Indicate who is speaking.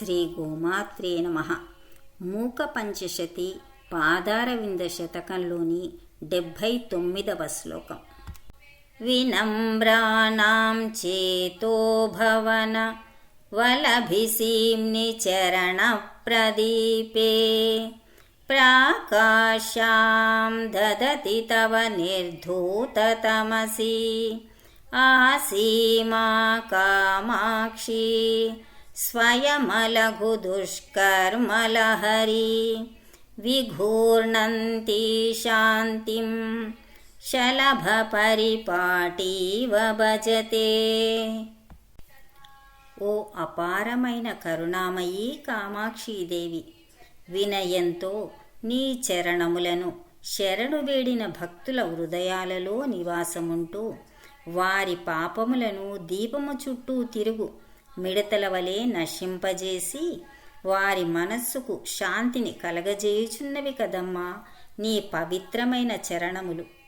Speaker 1: శ్రీ గోమాత్రే నమ మూక పంచశతి పాదారవింద శతకంలోని డెబ్భై తొమ్మిదవ శ్లోకం వినమ్రాణాం చేతో భవన వలభిసీమ్ని చరణ ప్రదీపే ప్రాకాశాం దదతి తవ నిర్ధూతతమసి ఆసీమా స్వయమలఘు దుష్కర్మలహరి విఘూర్ణంతి శాంతిం శలభ పరిపాటీవ భజతే. ఓ అపారమైన కరుణామయీ కామాక్షీదేవి వినయంతో నీ చరణములను శరణు వేడిన భక్తుల హృదయాలలో నివాసముంటూ వారి పాపములను దీపము చుట్టూ తిరుగు. మిడతల వలె నశింపజేసి వారి మనస్సుకు శాంతిని కలగజేయుచున్నవి కదమ్మా నీ పవిత్రమైన చరణములు.